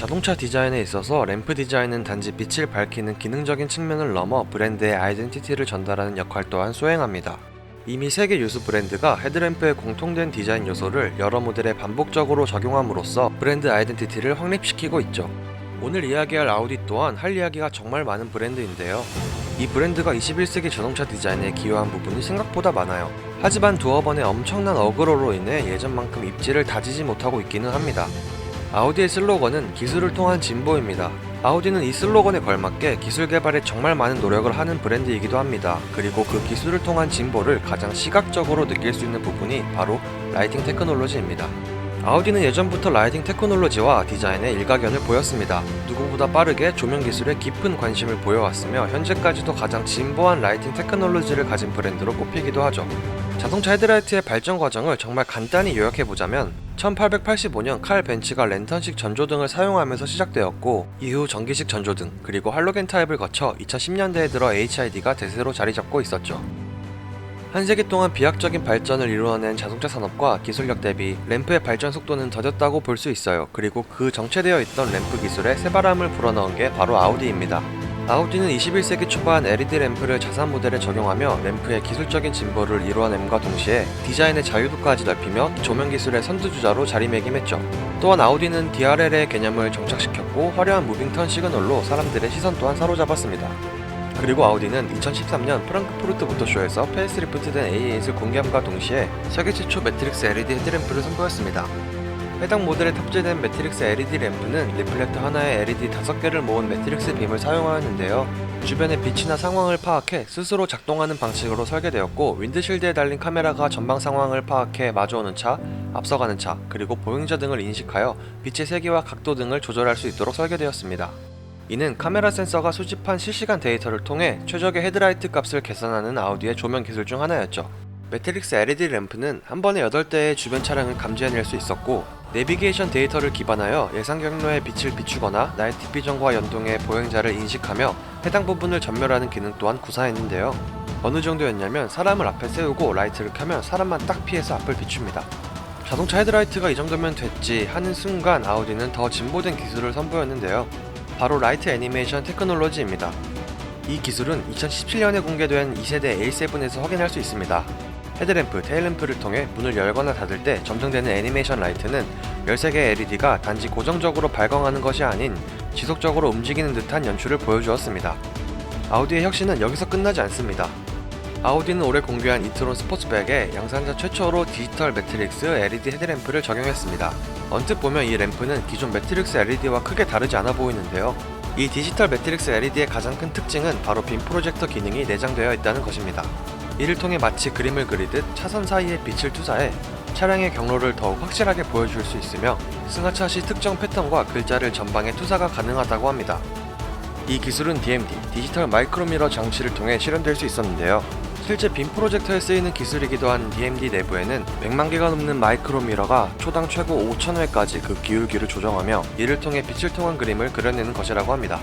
자동차 디자인에 있어서 램프 디자인은 단지 빛을 밝히는 기능적인 측면을 넘어 브랜드의 아이덴티티를 전달하는 역할 또한 수행합니다. 이미 세계 유수 브랜드가 헤드램프의 공통된 디자인 요소를 여러 모델에 반복적으로 적용함으로써 브랜드 아이덴티티를 확립시키고 있죠. 오늘 이야기할 아우디 또한 할 이야기가 정말 많은 브랜드인데요. 이 브랜드가 21세기 자동차 디자인에 기여한 부분이 생각보다 많아요. 하지만 두어 번의 엄청난 어그로로 인해 예전만큼 입지를 다지지 못하고 있기는 합니다. 아우디의 슬로건은 기술을 통한 진보입니다. 아우디는 이 슬로건에 걸맞게 기술 개발에 정말 많은 노력을 하는 브랜드이기도 합니다. 그리고 그 기술을 통한 진보를 가장 시각적으로 느낄 수 있는 부분이 바로 라이팅 테크놀로지입니다. 아우디는 예전부터 라이팅 테크놀로지와 디자인에 일가견을 보였습니다. 누구보다 빠르게 조명 기술에 깊은 관심을 보여왔으며 현재까지도 가장 진보한 라이팅 테크놀로지를 가진 브랜드로 꼽히기도 하죠. 자동차 헤드라이트의 발전 과정을 정말 간단히 요약해보자면 1885년 칼 벤츠가 랜턴식 전조등을 사용하면서 시작되었고 이후 전기식 전조등 그리고 할로겐 타입을 거쳐 2010년대에 들어 HID가 대세로 자리 잡고 있었죠. 한 세기 동안 비약적인 발전을 이루어낸 자동차 산업과 기술력 대비 램프의 발전 속도는 더뎠다고 볼 수 있어요. 그리고 그 정체되어 있던 램프 기술에 새바람을 불어넣은 게 바로 아우디입니다. 아우디는 21세기 초반 LED 램프를 자산 모델에 적용하며 램프의 기술적인 진보를 이루어냄과 동시에 디자인의 자유도까지 넓히며 조명 기술의 선두주자로 자리매김했죠. 또한 아우디는 DRL의 개념을 정착시켰고 화려한 무빙턴 시그널로 사람들의 시선 또한 사로잡았습니다. 그리고 아우디는 2013년 프랑크푸르트 모터쇼에서 페이스리프트된 A8을 공개함과 동시에 세계 최초 매트릭스 LED 헤드램프를 선보였습니다. 해당 모델에 탑재된 매트릭스 LED 램프는 리플렉터 하나에 LED 5개를 모은 매트릭스 빔을 사용하였는데요. 주변의 빛이나 상황을 파악해 스스로 작동하는 방식으로 설계되었고 윈드실드에 달린 카메라가 전방 상황을 파악해 마주오는 차, 앞서가는 차, 그리고 보행자 등을 인식하여 빛의 세기와 각도 등을 조절할 수 있도록 설계되었습니다. 이는 카메라 센서가 수집한 실시간 데이터를 통해 최적의 헤드라이트 값을 계산하는 아우디의 조명 기술 중 하나였죠. 매트릭스 LED 램프는 한 번에 8대의 주변 차량을 감지해낼 수 있었고 내비게이션 데이터를 기반하여 예상 경로에 빛을 비추거나 나이트 비전과 연동해 보행자를 인식하며 해당 부분을 전멸하는 기능 또한 구사했는데요. 어느 정도였냐면 사람을 앞에 세우고 라이트를 켜면 사람만 딱 피해서 앞을 비춥니다. 자동차 헤드라이트가 이 정도면 됐지 하는 순간 아우디는 더 진보된 기술을 선보였는데요. 바로 라이트 애니메이션 테크놀로지입니다. 이 기술은 2017년에 공개된 2세대 A7에서 확인할 수 있습니다. 헤드램프, 테일램프를 통해 문을 열거나 닫을 때 점등되는 애니메이션 라이트는 13개의 LED가 단지 고정적으로 발광하는 것이 아닌 지속적으로 움직이는 듯한 연출을 보여주었습니다. 아우디의 혁신은 여기서 끝나지 않습니다. 아우디는 올해 공개한 이트론 스포츠백에 양산자 최초로 디지털 매트릭스 LED 헤드램프를 적용했습니다. 언뜻 보면 이 램프는 기존 매트릭스 LED와 크게 다르지 않아 보이는데요. 이 디지털 매트릭스 LED의 가장 큰 특징은 바로 빔 프로젝터 기능이 내장되어 있다는 것입니다. 이를 통해 마치 그림을 그리듯 차선 사이에 빛을 투사해 차량의 경로를 더욱 확실하게 보여줄 수 있으며 승하차 시 특정 패턴과 글자를 전방에 투사가 가능하다고 합니다. 이 기술은 DMD, 디지털 마이크로미러 장치를 통해 실현될 수 있었는데요. 실제 빔 프로젝터에 쓰이는 기술이기도 한 DMD 내부에는 100만 개가 넘는 마이크로미러가 초당 최고 5,000회까지 그 기울기를 조정하며 이를 통해 빛을 통한 그림을 그려내는 것이라고 합니다.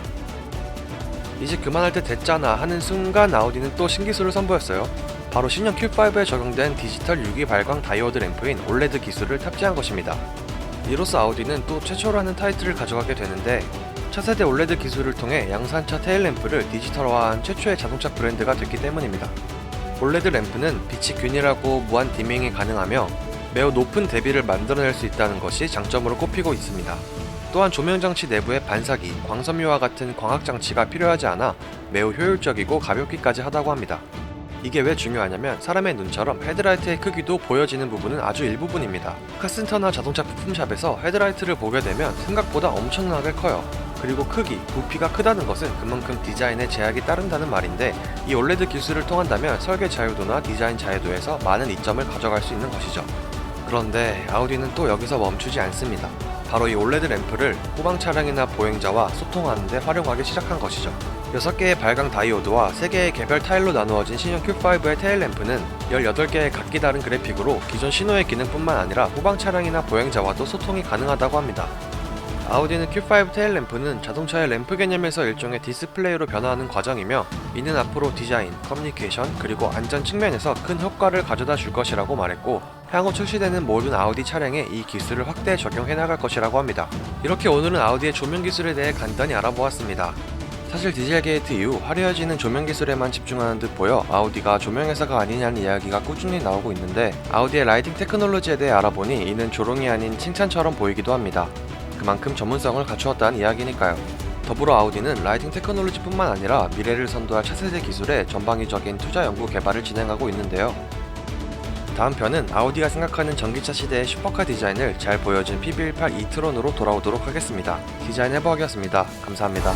이제 그만할 때 됐잖아 하는 순간 아우디는 또 신기술을 선보였어요. 바로 신형 Q5에 적용된 디지털 유기 발광 다이오드 램프인 OLED 기술을 탑재한 것입니다. 이로써 아우디는 또 최초라는 타이틀을 가져가게 되는데 차세대 OLED 기술을 통해 양산차 테일 램프를 디지털화한 최초의 자동차 브랜드가 됐기 때문입니다. OLED 램프는 빛이 균일하고 무한 디밍이 가능하며 매우 높은 대비를 만들어낼 수 있다는 것이 장점으로 꼽히고 있습니다. 또한 조명 장치 내부에 반사기, 광섬유와 같은 광학 장치가 필요하지 않아 매우 효율적이고 가볍기까지 하다고 합니다. 이게 왜 중요하냐면 사람의 눈처럼 헤드라이트의 크기도 보여지는 부분은 아주 일부분입니다. 카센터나 자동차 부품샵에서 헤드라이트를 보게 되면 생각보다 엄청나게 커요. 그리고 크기, 부피가 크다는 것은 그만큼 디자인에 제약이 따른다는 말인데 이 OLED 기술을 통한다면 설계 자유도나 디자인 자유도에서 많은 이점을 가져갈 수 있는 것이죠. 그런데 아우디는 또 여기서 멈추지 않습니다. 바로 이 OLED 램프를 후방 차량이나 보행자와 소통하는 데 활용하기 시작한 것이죠. 6개의 발광 다이오드와 3개의 개별 타일로 나누어진 신형 Q5의 테일 램프는 18개의 각기 다른 그래픽으로 기존 신호의 기능뿐만 아니라 후방 차량이나 보행자와도 소통이 가능하다고 합니다. 아우디는 Q5 테일 램프는 자동차의 램프 개념에서 일종의 디스플레이로 변화하는 과정이며 이는 앞으로 디자인, 커뮤니케이션, 그리고 안전 측면에서 큰 효과를 가져다 줄 것이라고 말했고 향후 출시되는 모든 아우디 차량에 이 기술을 확대 적용해 나갈 것이라고 합니다. 이렇게 오늘은 아우디의 조명 기술에 대해 간단히 알아보았습니다. 사실 디젤 게이트 이후 화려해지는 조명 기술에만 집중하는 듯 보여 아우디가 조명 회사가 아니냐는 이야기가 꾸준히 나오고 있는데 아우디의 라이팅 테크놀로지에 대해 알아보니 이는 조롱이 아닌 칭찬처럼 보이기도 합니다. 그만큼 전문성을 갖추었다는 이야기니까요. 더불어 아우디는 라이팅 테크놀로지뿐만 아니라 미래를 선도할 차세대 기술에 전방위적인 투자 연구 개발을 진행하고 있는데요. 다음 편은 아우디가 생각하는 전기차 시대의 슈퍼카 디자인을 잘 보여준 PB18 이트론으로 돌아오도록 하겠습니다. 디자인 해부학이었습니다. 감사합니다.